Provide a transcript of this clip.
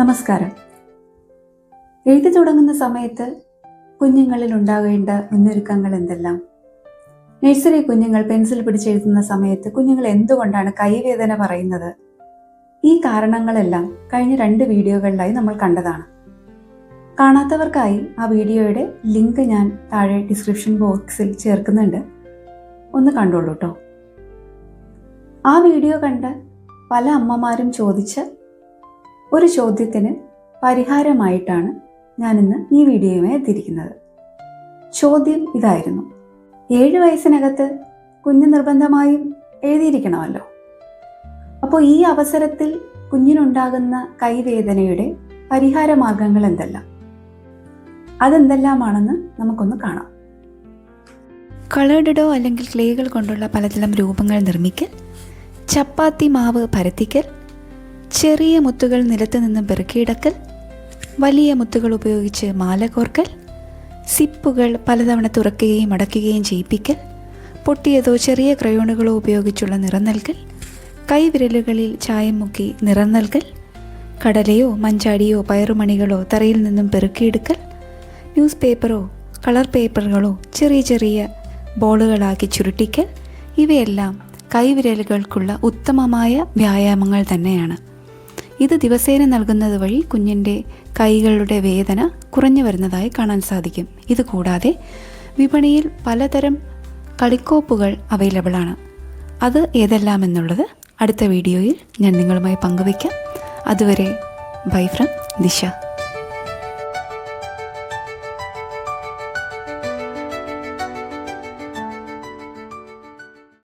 നമസ്കാരം. എഴുതി തുടങ്ങുന്ന സമയത്ത് കുഞ്ഞുങ്ങളിൽ ഉണ്ടാകേണ്ട മുന്നൊരുക്കങ്ങൾ എന്തെല്ലാം? നഴ്സറി കുഞ്ഞുങ്ങൾ പെൻസിൽ പിടിച്ചെഴുതുന്ന സമയത്ത് കുഞ്ഞുങ്ങൾ എന്തുകൊണ്ടാണ് കൈവേദന പറയുന്നത്? ഈ കാരണങ്ങളെല്ലാം കഴിഞ്ഞ രണ്ട് വീഡിയോകളിലായി നമ്മൾ കണ്ടതാണ്. കാണാത്തവർക്കായി ആ വീഡിയോയുടെ ലിങ്ക് ഞാൻ താഴെ ഡിസ്ക്രിപ്ഷൻ ബോക്സിൽ ചേർക്കുന്നുണ്ട്. ഒന്ന് കണ്ടോളൂ കേട്ടോ ആ വീഡിയോ കണ്ട് പല അമ്മമാരും ചോദിച്ച ഒരു ചോദ്യത്തിന് പരിഹാരമായിട്ടാണ് ഞാനിന്ന് ഈ വീഡിയോയുമായി എത്തിയിരിക്കുന്നത്. ചോദ്യം ഇതായിരുന്നു. ഏഴ് വയസ്സിനകത്ത് കുഞ്ഞ് നിർബന്ധമായും എഴുതിയിരിക്കണമല്ലോ. അപ്പോൾ ഈ അവസരത്തിൽ കുഞ്ഞിനുണ്ടാകുന്ന കൈവേദനയുടെ പരിഹാര മാർഗങ്ങൾ എന്തെല്ലാം? അതെന്തെല്ലാമാണെന്ന് നമുക്കൊന്ന് കാണാം. കളേർഡോ അല്ലെങ്കിൽ ക്ലേകൾ കൊണ്ടുള്ള പലതരം രൂപങ്ങൾ നിർമ്മിക്കൽ ചപ്പാത്തി മാവ് പരത്തിക്കൽ ചെറിയ മുത്തുകൾ നിലത്ത് നിന്ന് പെറുക്കിയിടക്കൽ വലിയ മുത്തുകൾ ഉപയോഗിച്ച് മാല കോർക്കൽ സിപ്പുകൾ പലതവണ തുറക്കുകയും അടയ്ക്കുകയും ചെയ്യിപ്പിക്കൽ പൊട്ടിയതോ ചെറിയ ക്രയോണുകളോ ഉപയോഗിച്ചുള്ള നിറം നൽകൽ കൈവിരലുകളിൽ ചായം മുക്കി നിറം നൽകൽ കടലയോ മഞ്ചാടിയോ പയറുമണികളോ തറയിൽ നിന്നും പെറുക്കിയെടുക്കൽ ന്യൂസ് പേപ്പറോ കളർ പേപ്പറുകളോ ചെറിയ ചെറിയ ബോളുകളാക്കി ചുരുട്ടിക്കൽ ഇവയെല്ലാം കൈവിരലുകൾക്കുള്ള ഉത്തമമായ വ്യായാമങ്ങൾ തന്നെയാണ്. ഇത് ദിവസേന നൽകുന്നത് വഴി കുഞ്ഞിന്റെ കൈകളുടെ വേദന കുറഞ്ഞു വരുന്നതായി കാണാൻ സാധിക്കും. ഇത് കൂടാതെ വിപണിയിൽ പലതരം കളിക്കോപ്പുകൾ അവൈലബിൾ ആണ്. അത് ഏതെല്ലാം എന്നുള്ളത് അടുത്ത വീഡിയോയിൽ ഞാൻ നിങ്ങളുമായി പങ്കുവയ്ക്കാം. അതുവരെ ബൈ ഫ്രം ദിശ.